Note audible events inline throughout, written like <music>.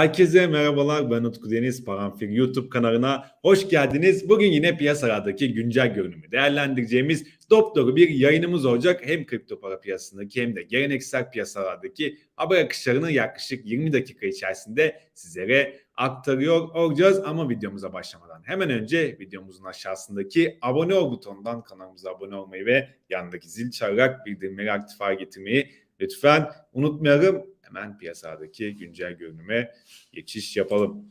Herkese merhabalar ben Utku Deniz Paranfil YouTube kanalına hoş geldiniz. Bugün yine piyasalardaki güncel görünümü değerlendireceğimiz dop dolu bir yayınımız olacak. Hem kripto para piyasasındaki hem de geleneksel piyasalardaki haber akışlarını yaklaşık 20 dakika içerisinde sizlere aktarıyor olacağız. Ama videomuza başlamadan hemen önce videomuzun aşağısındaki abone ol butonundan kanalımıza abone olmayı ve yandaki zil çalarak bildirimleri aktif hale getirmeyi lütfen unutmayalım hemen piyasadaki güncel görünüme geçiş yapalım.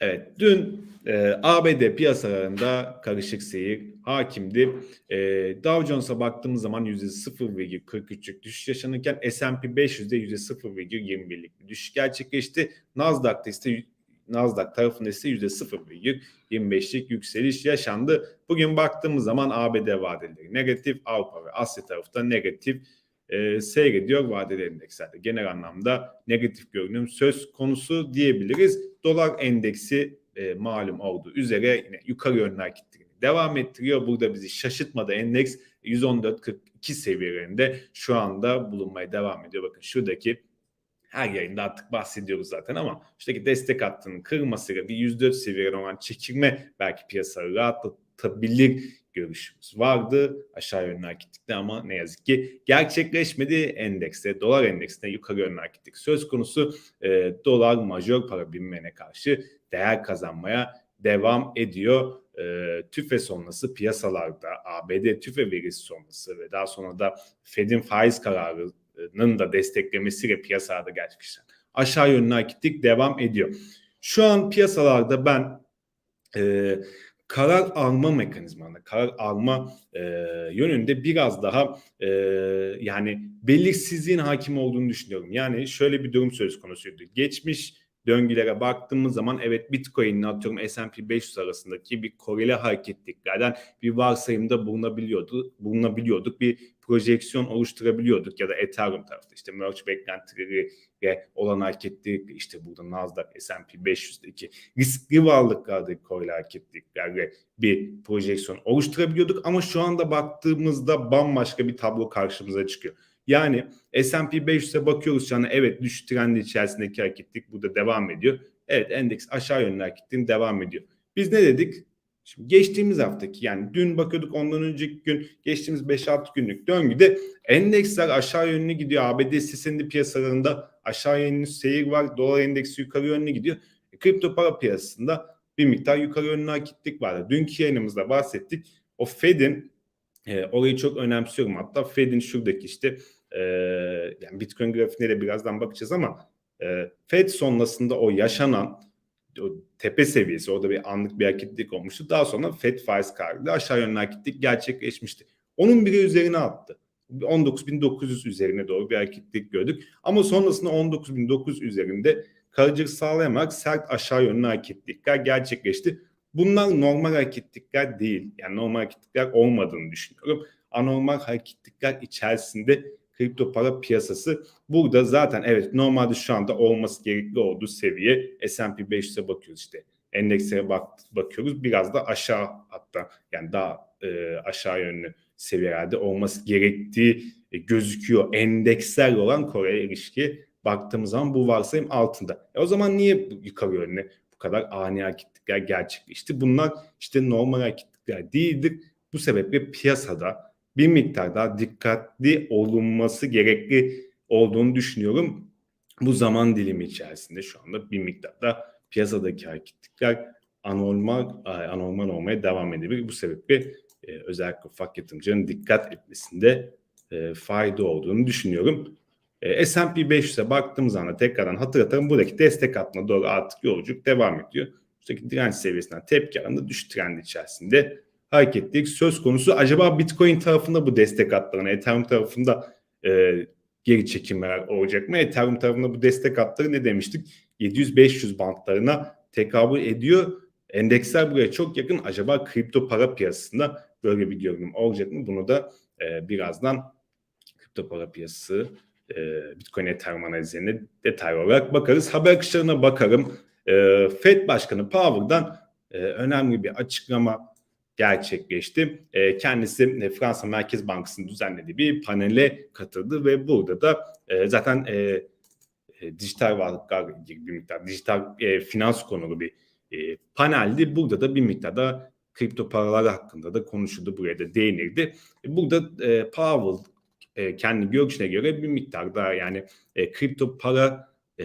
Evet, dün e, ABD piyasalarında karışık seyir hakimdi. E, Dow Jones'a baktığımız zaman %0,43'lük düşüş yaşanırken S&P 500'de %0,21'lik bir düşüş gerçekleşti. Nasdaq'ta ise Nasdaq tarafında ise %0,25'lik yükseliş yaşandı. Bugün baktığımız zaman ABD vadeleri negatif, Avrupa ve Asya tarafında negatif e, seyrediyor vadeli endekslerde. Genel anlamda negatif görünüm söz konusu diyebiliriz. Dolar endeksi e, malum olduğu üzere yine yukarı yönlü hareketlerini devam ettiriyor. Burada bizi şaşırtmadı endeks 114.42 seviyelerinde şu anda bulunmaya devam ediyor. Bakın şuradaki her yayında artık bahsediyoruz zaten ama şuradaki destek hattının kırılmasıyla bir 104 seviyeden olan çekilme belki piyasaları rahatlatabilir görüşümüz vardı. Aşağı yönlü hareketlikte ama ne yazık ki gerçekleşmedi. Endekste, dolar endeksinde yukarı yönlü hareketlik söz konusu. E, dolar majör para birimine karşı değer kazanmaya devam ediyor. E, tüfe sonrası piyasalarda ABD tüfe verisi sonrası ve daha sonra da Fed'in faiz kararının da desteklemesiyle piyasalarda gerçekleşen aşağı yönlü hareketlik devam ediyor. Şu an piyasalarda ben e, karar alma mekanizmalarına, karar alma e, yönünde biraz daha e, yani belirsizliğin hakim olduğunu düşünüyorum. Yani şöyle bir durum söz konusuydu. Geçmiş döngülere baktığımız zaman evet Bitcoin'in atıyorum S&P 500 arasındaki bir korele hareketliklerden bir varsayımda bulunabiliyordu, bulunabiliyorduk. Bir projeksiyon oluşturabiliyorduk ya da Ethereum tarafta işte merge beklentileriyle olan hareketlilik işte burada Nasdaq, S&P 500'deki riskli varlıklardaki korele hareketliliklerle bir projeksiyon oluşturabiliyorduk ama şu anda baktığımızda bambaşka bir tablo karşımıza çıkıyor. Yani S&P 500'e bakıyoruz şu an evet düşüş trendi içerisindeki hareketlik burada devam ediyor. Evet endeks aşağı yönlü hareketliğin devam ediyor. Biz ne dedik? Şimdi geçtiğimiz haftaki yani dün bakıyorduk ondan önceki gün geçtiğimiz 5-6 günlük döngüde endeksler aşağı yönlü gidiyor. ABD hissesinde piyasalarında aşağı yönlü seyir var. Dolar endeksi yukarı yönlü gidiyor. E, kripto para piyasasında bir miktar yukarı yönlü hareketlik vardı. Dünkü yayınımızda bahsettik. O Fed'in e, orayı çok önemsiyorum. Hatta Fed'in şuradaki işte e, yani Bitcoin grafiğine de birazdan bakacağız ama e, Fed sonrasında o yaşanan o tepe seviyesi orada bir anlık bir hareketlik olmuştu. Daha sonra Fed faiz kararıyla aşağı yönlü hareketlik gerçekleşmişti. Onun biri üzerine attı. 19.900 üzerine doğru bir hareketlik gördük. Ama sonrasında 19.900 üzerinde kalıcılık sağlayamayarak sert aşağı yönlü hareketlikler gerçekleşti. Bunlar normal hareketlikler değil. Yani normal hareketlikler olmadığını düşünüyorum. Anormal hareketlikler içerisinde kripto para piyasası. Burada zaten evet normalde şu anda olması gerekli olduğu seviye S&P 500'e bakıyoruz işte. Endekslere bak, bakıyoruz biraz da aşağı hatta yani daha e, aşağı yönlü seviyelerde olması gerektiği e, gözüküyor. Endeksler olan Kore ilişki baktığımız zaman bu varsayım altında. E o zaman niye yukarı yönlü kadar ani hareketlikler gerçekleşti? Bunlar işte normal hareketlikler değildir. Bu sebeple piyasada bir miktar daha dikkatli olunması gerekli olduğunu düşünüyorum. Bu zaman dilimi içerisinde şu anda bir miktar da piyasadaki hareketlikler anormal anormal olmaya devam edebilir. Bu sebeple e, özellikle ufak yatırımcının dikkat etmesinde e, fayda olduğunu düşünüyorum. E, S&P 500'e baktığımız anda tekrardan hatırlatalım buradaki destek hattına doğru artık yolculuk devam ediyor. Buradaki direnç seviyesinden tepki alında düş trendi içerisinde hareketlilik söz konusu. Acaba Bitcoin tarafında bu destek hatlarına, Ethereum tarafında e, geri çekimler olacak mı? Ethereum tarafında bu destek hatları ne demiştik? 700-500 bantlarına tekabül ediyor. Endeksler buraya çok yakın. Acaba kripto para piyasasında böyle bir görünüm olacak mı? Bunu da e, birazdan kripto para piyasası e, Bitcoin Ethereum analizlerine detaylı olarak bakarız. Haber akışlarına bakarım. E, Fed Başkanı Powell'dan e, önemli bir açıklama gerçekleşti. E, kendisi Fransa Merkez Bankası'nın düzenlediği bir panele katıldı ve burada da zaten dijital varlıklar ilgili bir miktar, dijital finans konulu bir paneldi. Burada da bir miktarda kripto paralar hakkında da konuşuldu. Buraya da değinildi. Burada Powell e, kendi görüşüne göre bir miktarda yani e, kripto para e,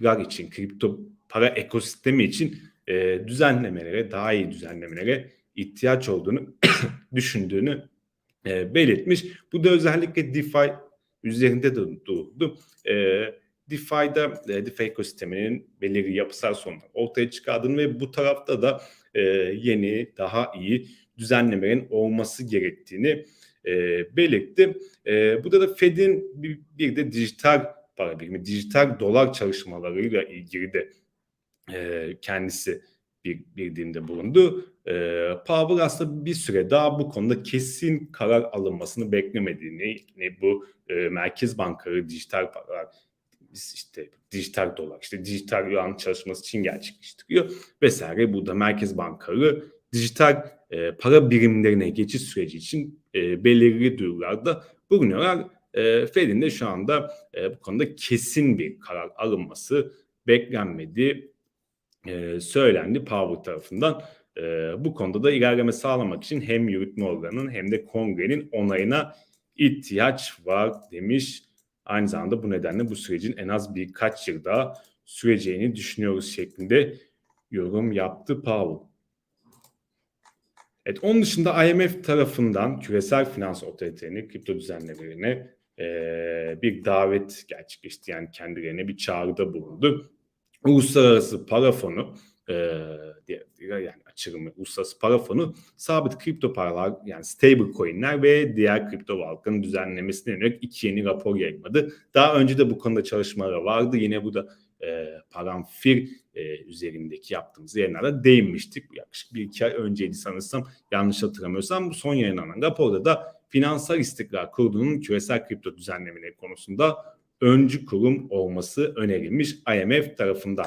lar için, kripto para ekosistemi için e, düzenlemelere, daha iyi düzenlemelere ihtiyaç olduğunu <coughs> düşündüğünü e, belirtmiş. Bu da özellikle DeFi üzerinde de durdu. E, DeFi'da e, DeFi ekosisteminin belirli yapısal sorunlar ortaya çıkardığını ve bu tarafta da e, yeni, daha iyi düzenlemelerin olması gerektiğini e, belirtti. E, burada da Fed'in bir, bir de dijital para birimi, dijital dolar çalışmalarıyla ilgili de e, kendisi bir bildiğinde bulundu. E, Powell aslında bir süre daha bu konuda kesin karar alınmasını beklemediğini, ne bu e, merkez bankaları dijital paralar, işte dijital dolar, işte dijital yuan çalışması için gerçekleştiriyor vesaire. Burada merkez bankaları dijital e, para birimlerine geçiş süreci için e, belirli duyurularda bulunuyorlar. E, Fed'in de şu anda e, bu konuda kesin bir karar alınması beklenmedi e, söylendi Powell tarafından. E, bu konuda da ilerleme sağlamak için hem yürütme organının hem de kongrenin onayına ihtiyaç var demiş. Aynı zamanda bu nedenle bu sürecin en az birkaç yıl daha süreceğini düşünüyoruz şeklinde yorum yaptı Powell. Evet, onun dışında IMF tarafından küresel finans otoritelerine, kripto düzenlemelerine e, bir davet gerçekleşti. Yani kendilerine bir çağrıda bulundu. Uluslararası Para Fonu e, yani açılımı Uluslararası Para Fonu sabit kripto paralar yani stable coinler ve diğer kripto varlıkların düzenlemesine yönelik iki yeni rapor yayınladı. Daha önce de bu konuda çalışmaları vardı. Yine bu da e, paramfir e, üzerindeki yaptığımız yayınlarda değinmiştik. Yaklaşık bir iki ay önceydi sanırsam yanlış hatırlamıyorsam. Bu son yayınlanan raporda da Finansal İstikrar Kurulu'nun küresel kripto düzenlemeleri konusunda öncü kurum olması önerilmiş IMF tarafından.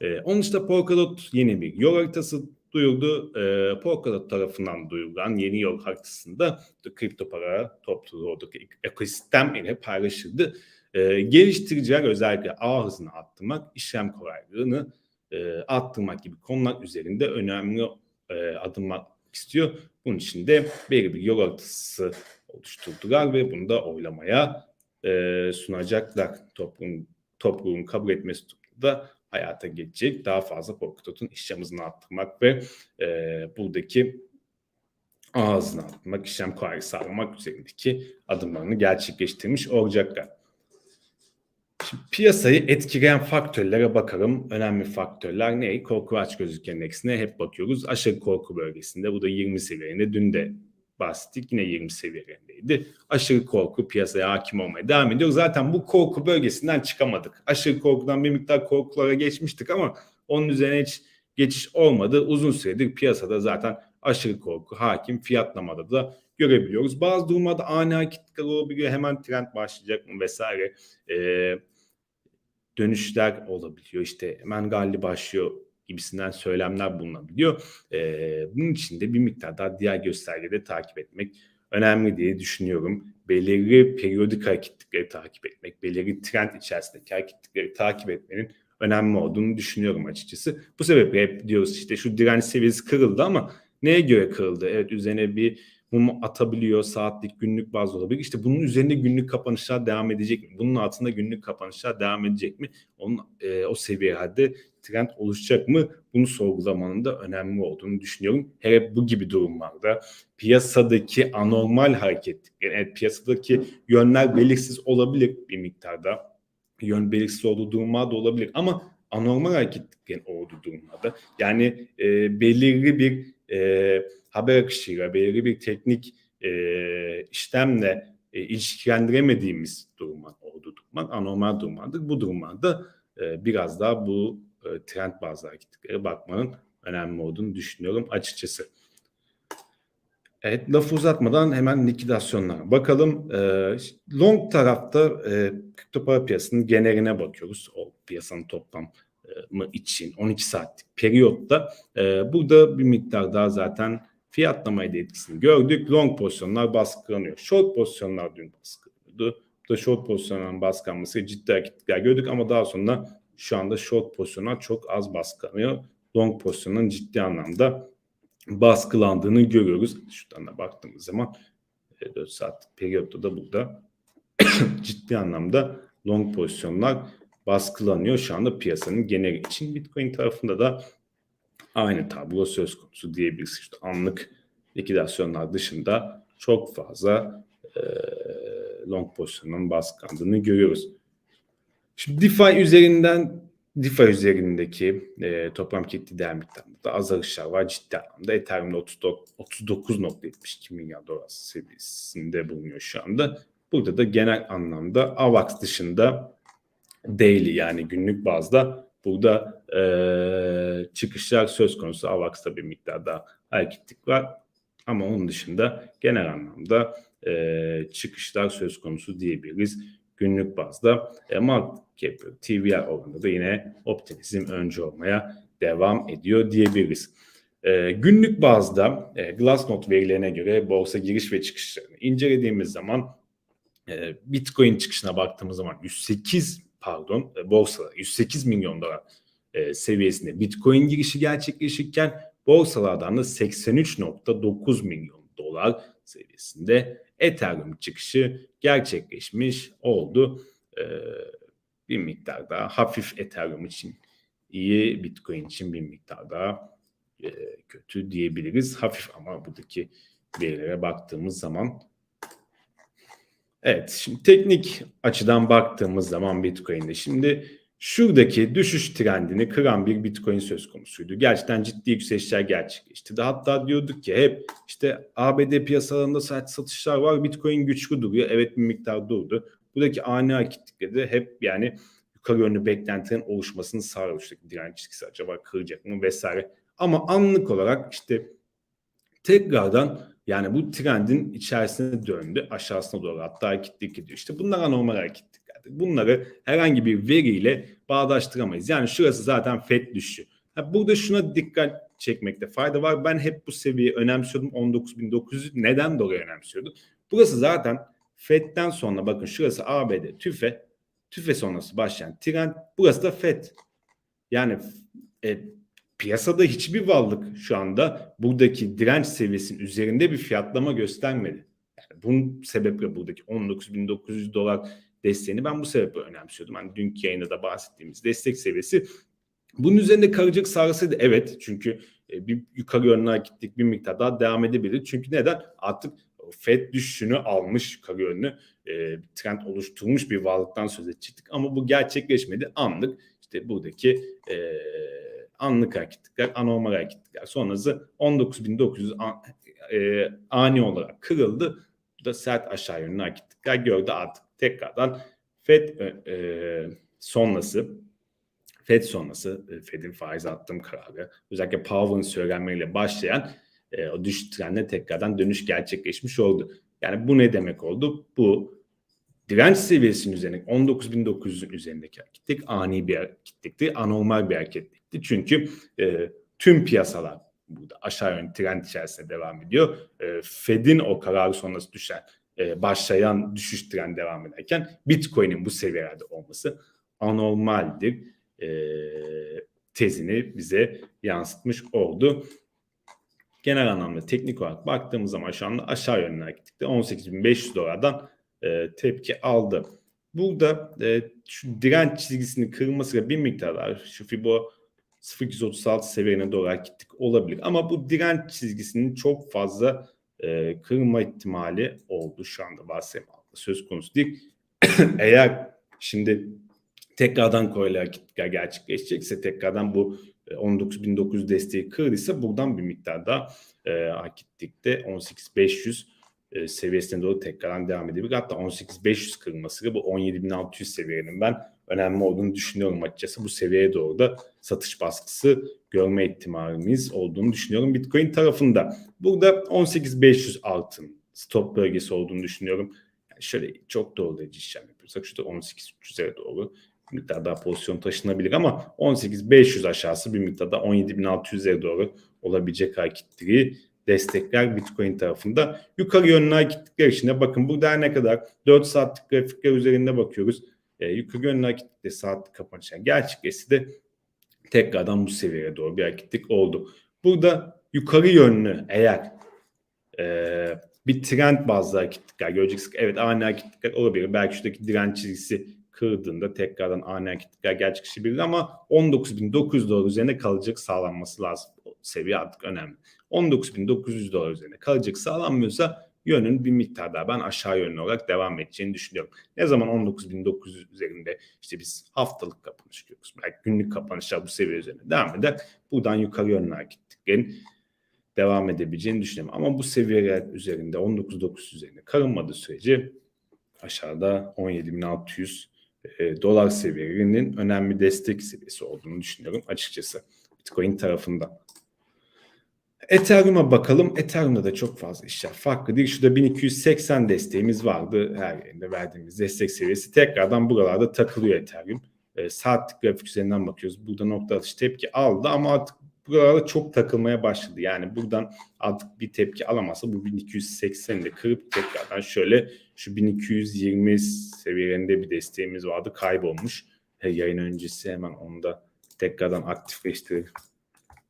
Ee, onun dışında Polkadot yeni bir yol haritası duyurdu. Ee, Polkadot tarafından duyurulan yeni yol haritasında kripto para topluluğu oradaki ekosistem ile paylaşıldı. Ee, geliştiriciler özellikle ağ hızını arttırmak, işlem kolaylığını e, arttırmak gibi konular üzerinde önemli e, adımlar istiyor. Bunun için de belirli bir yol haritası oluşturdular ve bunu da oylamaya e, sunacaklar. Toplum, toplumun kabul etmesi da hayata geçecek. Daha fazla Polkadot'un işlem hızını arttırmak ve e, buradaki ağzını arttırmak, işlem kolaylığı sağlamak üzerindeki adımlarını gerçekleştirmiş olacaklar. Şimdi piyasayı etkileyen faktörlere bakalım. Önemli faktörler ne? Korku aç gözlük endeksine hep bakıyoruz. Aşırı korku bölgesinde bu da 20 seviyelerinde dün de bahsettik yine 20 seviyelerindeydi. Aşırı korku piyasaya hakim olmaya devam ediyor. Zaten bu korku bölgesinden çıkamadık. Aşırı korkudan bir miktar korkulara geçmiştik ama onun üzerine hiç geçiş olmadı. Uzun süredir piyasada zaten aşırı korku hakim fiyatlamada da görebiliyoruz. Bazı durumlarda ani hareketler olabiliyor. Hemen trend başlayacak mı vesaire. Ee, dönüşler olabiliyor. İşte hemen başlıyor gibisinden söylemler bulunabiliyor. Ee, bunun için de bir miktar daha diğer göstergeleri takip etmek önemli diye düşünüyorum. Belirli periyodik hareketlikleri takip etmek, belirli trend içerisindeki hareketlikleri takip etmenin önemli olduğunu düşünüyorum açıkçası. Bu sebeple hep diyoruz işte şu direnç seviyesi kırıldı ama neye göre kırıldı? Evet üzerine bir mum atabiliyor saatlik günlük bazda olabilir. İşte bunun üzerinde günlük kapanışlar devam edecek mi? Bunun altında günlük kapanışlar devam edecek mi? Onun e, o seviyelerde trend oluşacak mı? Bunu sorgulamanın da önemli olduğunu düşünüyorum. Hele bu gibi durumlarda piyasadaki anormal hareket, yani piyasadaki yönler belirsiz olabilir bir miktarda. Yön belirsiz olduğu durumlar da olabilir ama anormal hareketliklerin olduğu durumlarda yani e, belirli bir e, haber akışıyla, belirli bir teknik e, işlemle e, ilişkilendiremediğimiz durumlar olduğu durumlar anormal durumlardır. Bu durumlarda e, biraz daha bu e, trend bazı hareketlere bakmanın önemli olduğunu düşünüyorum açıkçası. Evet lafı uzatmadan hemen likidasyonlara bakalım. E, long tarafta e, kripto para piyasasının geneline bakıyoruz. O piyasanın toplam mı için 12 saatlik periyotta e, burada bir miktar daha zaten fiyatlamaya da etkisini gördük. Long pozisyonlar baskılanıyor. Short pozisyonlar dün baskılanıyordu. Burada short pozisyonların baskılanması ciddi hareketler gördük ama daha sonra şu anda short pozisyonlar çok az baskılanıyor. Long pozisyonların ciddi anlamda baskılandığını görüyoruz. Şuradan da baktığımız zaman e, 4 saat periyotta da burada <coughs> ciddi anlamda long pozisyonlar baskılanıyor şu anda piyasanın genel için. Bitcoin tarafında da aynı tablo söz konusu diyebiliriz. İşte anlık likidasyonlar dışında çok fazla e, long pozisyonun baskılandığını görüyoruz. Şimdi DeFi üzerinden DeFi üzerindeki e, toplam kitle değer miktarında azalışlar var ciddi anlamda. Ethereum'da 39.72 milyar dolar seviyesinde bulunuyor şu anda. Burada da genel anlamda AVAX dışında daily yani günlük bazda burada e, çıkışlar söz konusu. AVAX'ta bir miktarda hareketlik var. Ama onun dışında genel anlamda e, çıkışlar söz konusu diyebiliriz günlük bazda. E, market TVR oranında da yine optimizm önce olmaya devam ediyor diyebiliriz. E, günlük bazda e, Glassnode verilerine göre borsa giriş ve çıkışlarını incelediğimiz zaman e, Bitcoin çıkışına baktığımız zaman 108 pardon e, borsada 108 milyon dolar e, seviyesinde Bitcoin girişi gerçekleşirken borsalardan da 83.9 milyon dolar seviyesinde Ethereum çıkışı gerçekleşmiş oldu. E, bir miktar daha hafif Ethereum için iyi, Bitcoin için bir miktar daha e, kötü diyebiliriz. Hafif ama buradaki verilere baktığımız zaman Evet, şimdi teknik açıdan baktığımız zaman Bitcoin'de şimdi şuradaki düşüş trendini kıran bir Bitcoin söz konusuydu. Gerçekten ciddi yükselişler gerçekleşti. De hatta diyorduk ki hep işte ABD piyasalarında sert satışlar var. Bitcoin güçlü duruyor. Evet bir miktar durdu. Buradaki ani hareketlikleri de hep yani yukarı yönlü beklentinin oluşmasını sağlıyor. İşte direnç acaba kıracak mı vesaire. Ama anlık olarak işte tekrardan yani bu trendin içerisine döndü. Aşağısına doğru hatta hareketlik gidiyor. İşte bunlar anormal hareketliklerdir. Bunları herhangi bir veriyle bağdaştıramayız. Yani şurası zaten FED düşüşü. Ha, burada şuna dikkat çekmekte fayda var. Ben hep bu seviyeyi önemsiyordum. 19.900 neden dolayı önemsiyordum? Burası zaten FED'den sonra bakın şurası ABD tüfe. Tüfe sonrası başlayan trend. Burası da FED. Yani e, piyasada hiçbir varlık şu anda buradaki direnç seviyesinin üzerinde bir fiyatlama göstermedi. Yani bunun sebeple buradaki 19.900 dolar desteğini ben bu sebeple önemsiyordum. Hani dünkü yayında da bahsettiğimiz destek seviyesi bunun üzerinde kalacak sarısıydı. Evet çünkü e, bir yukarı yönüne gittik bir miktar daha devam edebilir. Çünkü neden? Artık FED düşüşünü almış yukarı yönlü e, trend oluşturmuş bir varlıktan söz edecektik. Ama bu gerçekleşmedi. Anlık işte buradaki e, anlık hareketlikler, anormal hareketlikler sonrası 19.900 an, e, ani olarak kırıldı. Bu da sert aşağı yönlü hareketlikler gördü artık tekrardan FED e, sonrası FED sonrası e, FED'in faiz attığım kararı özellikle Powell'ın söylenmeleriyle başlayan e, o düşüş trendine tekrardan dönüş gerçekleşmiş oldu. Yani bu ne demek oldu? Bu direnç seviyesinin üzerindeki 19.900'ün üzerindeki hareketlik ani bir hareketlikti, anormal bir hareketlikti. Çünkü e, tüm piyasalar burada aşağı yönlü trend içerisinde devam ediyor. E, Fed'in o kararı sonrası düşen e, başlayan düşüş trend devam ederken Bitcoin'in bu seviyelerde olması anormaldir e, tezini bize yansıtmış oldu. Genel anlamda teknik olarak baktığımız zaman şu anda aşağı yönlü hareketlikte 18.500 dolardan e, tepki aldı. Burada e, şu direnç çizgisinin kırılmasıyla bir miktar daha şu Fibo 0236 seviyene doğru hareketlik olabilir. Ama bu direnç çizgisinin çok fazla e, kırma ihtimali oldu şu anda bahsetmem söz konusu değil. <clears throat> Eğer şimdi tekrardan koyla gerçekleşecekse tekrardan bu 19.900 desteği kırdıysa buradan bir miktar daha e, hareketlikte 18.500 e, seviyesine doğru tekrardan devam edebilir. Hatta 18.500 kırılması bu 17.600 seviyenin ben önemli olduğunu düşünüyorum açıkçası. Bu seviyeye doğru da satış baskısı görme ihtimalimiz olduğunu düşünüyorum Bitcoin tarafında. Burada 18.500 altın stop bölgesi olduğunu düşünüyorum. Yani şöyle çok doğru derece işlem yapıyorsak şurada 18.300'e doğru bir miktar daha pozisyon taşınabilir ama 18.500 aşağısı bir miktar da 17.600'e doğru olabilecek hareketleri destekler Bitcoin tarafında. Yukarı yönlü gittikleri için de bakın burada ne kadar 4 saatlik grafikler üzerinde bakıyoruz. E, yukarı yönlü hareketli saatlik kapanış yani gerçekleşti de tekrardan bu seviyeye doğru bir hareketlik oldu. Burada yukarı yönlü eğer e, bir trend bazlı hareketlikler göreceksiniz. Evet ani hareketlikler olabilir. Belki şuradaki direnç çizgisi kırdığında tekrardan ani hareketlikler gerçekleşebilir ama 19.900 dolar üzerine kalacak sağlanması lazım. O seviye artık önemli. 19.900 dolar üzerine kalacak sağlanmıyorsa yönün bir miktar daha ben aşağı yönlü olarak devam edeceğini düşünüyorum. Ne zaman 19.900 üzerinde işte biz haftalık kapanış görüyoruz. Belki günlük kapanışlar bu seviye üzerine devam eder. Buradan yukarı yönlü hareketliklerin devam edebileceğini düşünüyorum. Ama bu seviyeler üzerinde 19.900 üzerinde kalınmadığı sürece aşağıda 17.600 e, dolar seviyelerinin önemli destek seviyesi olduğunu düşünüyorum açıkçası Bitcoin tarafından. Ethereum'a bakalım. Ethereum'da da çok fazla işler farklı değil. Şurada 1280 desteğimiz vardı. Her yerinde verdiğimiz destek seviyesi. Tekrardan buralarda takılıyor Ethereum. E, saatlik grafik üzerinden bakıyoruz. Burada nokta atış tepki aldı ama artık buralarda çok takılmaya başladı. Yani buradan artık bir tepki alamazsa bu 1280'de kırıp tekrardan şöyle şu 1220 seviyelerinde bir desteğimiz vardı. Kaybolmuş. E, yayın öncesi hemen onu da tekrardan aktifleştirelim.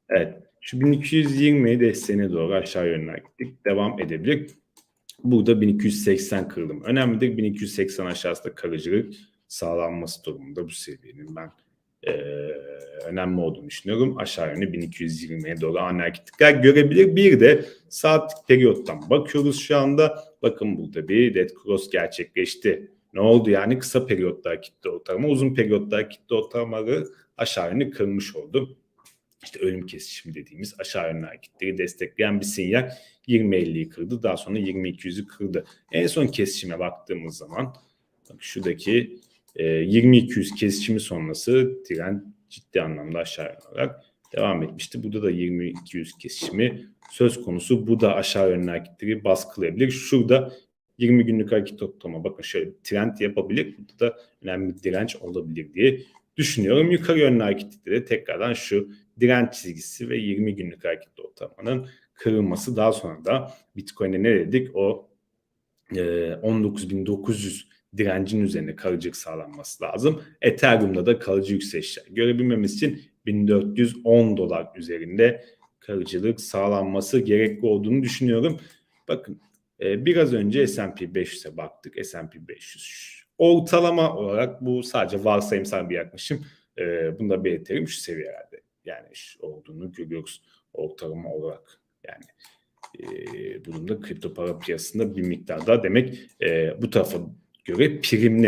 Evet. Şu 1220 desteğine doğru aşağı yönler gittik. Devam edebilir. Burada 1280 kırılım önemlidir. 1280 aşağısında kalıcılık sağlanması durumunda bu seviyenin ben e, önemli olduğunu düşünüyorum. Aşağı yönlü 1220'ye doğru ani hareketlikler görebilir. Bir de saatlik periyottan bakıyoruz şu anda. Bakın burada bir dead cross gerçekleşti. Ne oldu yani kısa periyotta kitle ortalama, uzun periyotta kitle ortalamaları aşağı yönlü kırmış oldu. İşte ölüm kesişimi dediğimiz aşağı yönlü hareketleri destekleyen bir sinyal 20.50'yi kırdı. Daha sonra 2200'ü kırdı. En son kesişime baktığımız zaman bak şuradaki e, 2200 kesişimi sonrası trend ciddi anlamda aşağı olarak devam etmişti. Burada da 2200 kesişimi söz konusu. Bu da aşağı yönlü hareketleri baskılayabilir. Şurada 20 günlük hareket ortalama bakın şöyle trend yapabilir. Burada da önemli bir direnç olabilir diye düşünüyorum. Yukarı yönlü hareketleri tekrardan şu direnç çizgisi ve 20 günlük hareket ortalamanın kırılması daha sonra da Bitcoin'e ne dedik? O e, 19.900 direncin üzerine kalıcılık sağlanması lazım. Ethereum'da da kalıcı yükselişler görebilmemiz için 1410 dolar üzerinde kalıcılık sağlanması gerekli olduğunu düşünüyorum. Bakın e, biraz önce S&P 500'e baktık. S&P 500 ortalama olarak bu sadece varsayımsal bir yaklaşım. E, bunu da belirtelim şu seviyelerde. Yani olduğunu görüyoruz ortalama olarak. Yani e, bunun da kripto para piyasasında bir miktar daha demek e, bu tarafa göre primli.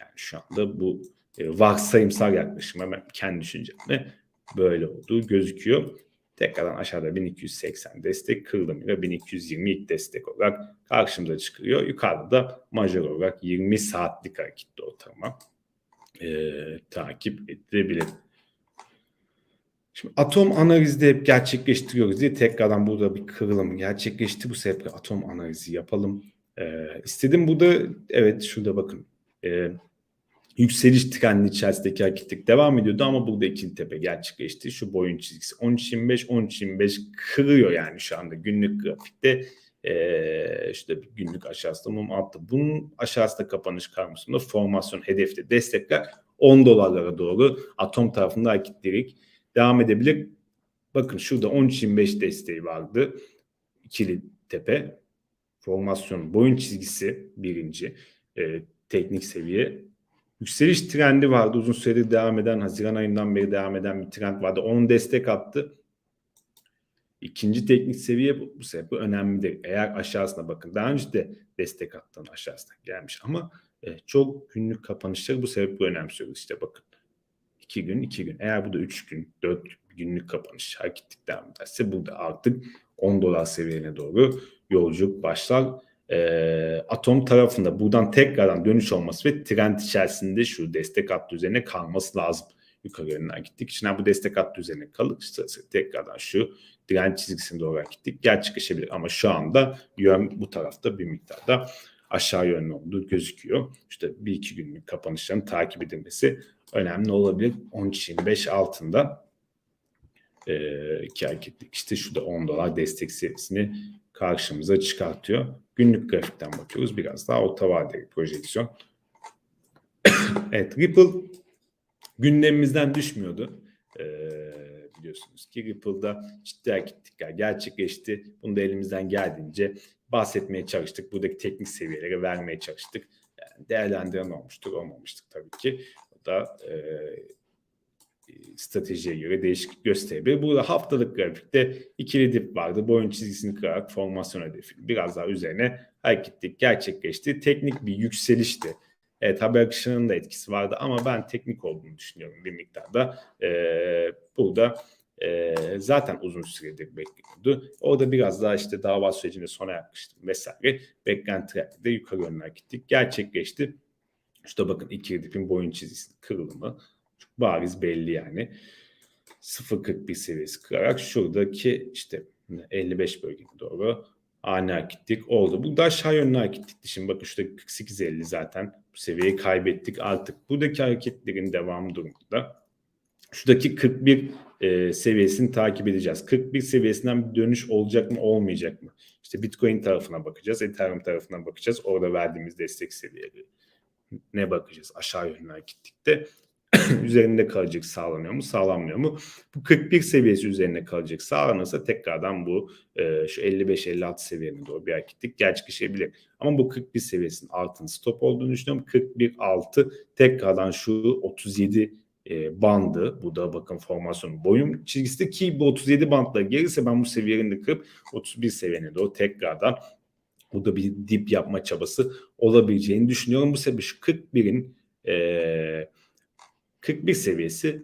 Yani şu anda bu e, varsayımsal yaklaşım hemen kendi düşüncemle böyle olduğu gözüküyor. Tekrardan aşağıda 1280 destek kırılım ve 1220 ilk destek olarak karşımıza çıkıyor. Yukarıda da majör olarak 20 saatlik hareketli ortalama e, takip edilebilir. Şimdi atom analizde hep gerçekleştiriyoruz diye tekrardan burada bir kırılım gerçekleşti. Bu sebeple atom analizi yapalım. Ee, istedim burada evet şurada bakın e, yükseliş trendi içerisindeki hareketlik devam ediyordu ama burada ikinci tepe gerçekleşti. Şu boyun çizgisi 13.25 13.25 kırıyor yani şu anda günlük grafikte e, işte günlük aşağısında mum altta. Bunun aşağısında kapanış karmasında formasyon hedefte destekler 10 dolarlara doğru atom tarafında hareketlilik devam edebilir. Bakın şurada 13.25 desteği vardı. İkili tepe formasyon boyun çizgisi birinci e, teknik seviye. Yükseliş trendi vardı uzun süredir devam eden Haziran ayından beri devam eden bir trend vardı. Onun destek attı. İkinci teknik seviye bu, bu sebeple önemlidir. Eğer aşağısına bakın. Daha önce de destek attığın aşağısına gelmiş ama e, çok günlük kapanışları bu sebeple önemsiyoruz. İşte bakın. iki gün, iki gün. Eğer bu da üç gün, dört günlük kapanış hareketlik devam ederse burada artık 10 dolar seviyelerine doğru yolculuk başlar. E, atom tarafında buradan tekrardan dönüş olması ve trend içerisinde şu destek hattı üzerine kalması lazım. Yukarı yönüne gittik. Şimdi bu destek hattı üzerine kalırsa tekrardan şu direnç çizgisine doğru gittik. Gerçekleşebilir ama şu anda yön bu tarafta bir miktarda aşağı yönlü olduğu gözüküyor. İşte bir iki günlük kapanışların takip edilmesi önemli olabilir. 13.25 altında e, iki hareketlik işte şurada 10 dolar destek seviyesini karşımıza çıkartıyor. Günlük grafikten bakıyoruz. Biraz daha orta vadeli projeksiyon. <coughs> evet Ripple gündemimizden düşmüyordu. Ee, biliyorsunuz ki Ripple'da ciddi hareketlikler gerçekleşti. Bunu da elimizden geldiğince bahsetmeye çalıştık. Buradaki teknik seviyelere vermeye çalıştık. Yani değerlendiren olmuştur, olmamıştır tabii ki. O da e, stratejiye göre değişiklik gösterebilir. Burada haftalık grafikte ikili dip vardı. Boyun çizgisini kırarak formasyon hedefi biraz daha üzerine hareketlik gerçekleşti. Teknik bir yükselişti. Evet haber akışının da etkisi vardı ama ben teknik olduğunu düşünüyorum bir miktarda. Ee, burada e, zaten uzun süredir bekliyordu. Orada biraz daha işte dava sürecinde sona yaklaştı vesaire. Beklentiler de yukarı yönlü hareketlik gerçekleşti. Şurada bakın ikili dipin boyun çizgisinin kırılımı çok bariz belli yani. 0.41 seviyesi kırarak şuradaki işte 55 bölgeye doğru ani hareketlik oldu. Bu da aşağı yönlü hareketlikti. Şimdi bakın şurada 48.50 zaten bu seviyeyi kaybettik artık. Buradaki hareketlerin devamı durumunda. Şuradaki 41 e, seviyesini takip edeceğiz. 41 seviyesinden bir dönüş olacak mı olmayacak mı? İşte Bitcoin tarafına bakacağız. Ethereum tarafına bakacağız. Orada verdiğimiz destek seviyeleri ne bakacağız aşağı yönlü hareketlikte. <coughs> üzerinde kalacak sağlanıyor mu sağlanmıyor mu? Bu 41 seviyesi üzerinde kalacak sağlanırsa tekrardan bu e, şu 55-56 seviyelerine doğru bir hareketlik gerçekleşebilir. Ama bu 41 seviyesinin altın stop olduğunu düşünüyorum. 41-6 tekrardan şu 37 e, bandı. Bu da bakın formasyon boyum çizgisi ki bu 37 bantla gelirse ben bu seviyelerini de kırıp 31 seviyene doğru tekrardan bu da bir dip yapma çabası olabileceğini düşünüyorum. Bu sebeple şu 41'in eee 41 seviyesi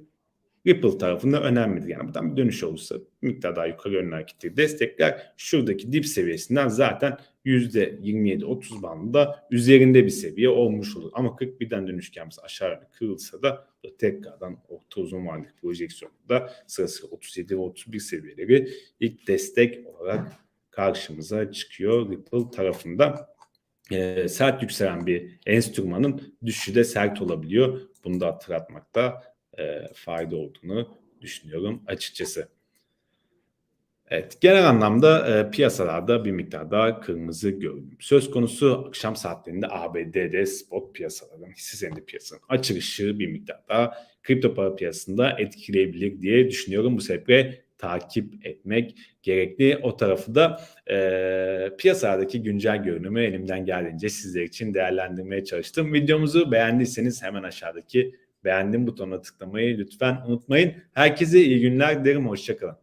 Ripple tarafında önemlidir. Yani buradan bir dönüş olursa miktar daha yukarı yönlü hareketli destekler şuradaki dip seviyesinden zaten %27-30 bandında üzerinde bir seviye olmuş olur. Ama 41'den dönüşken mesela aşağı yönlü kırılsa da tekrardan orta uzun vadeli projeksiyonda sırasıyla 37 ve 31 seviyeleri ilk destek olarak karşımıza çıkıyor Ripple tarafında. E, sert yükselen bir enstrümanın düşüşü de sert olabiliyor. Bunu da hatırlatmakta e, fayda olduğunu düşünüyorum açıkçası. Evet, genel anlamda e, piyasalarda bir miktar daha kırmızı gördüm. Söz konusu akşam saatlerinde ABD'de spot piyasaların, hisse senedi piyasanın açılışı bir miktar daha kripto para piyasasında etkileyebilir diye düşünüyorum. Bu sebeple takip etmek gerekli. O tarafı da e, piyasadaki güncel görünümü elimden geldiğince sizler için değerlendirmeye çalıştım. Videomuzu beğendiyseniz hemen aşağıdaki beğendim butonuna tıklamayı lütfen unutmayın. Herkese iyi günler dilerim. Hoşçakalın.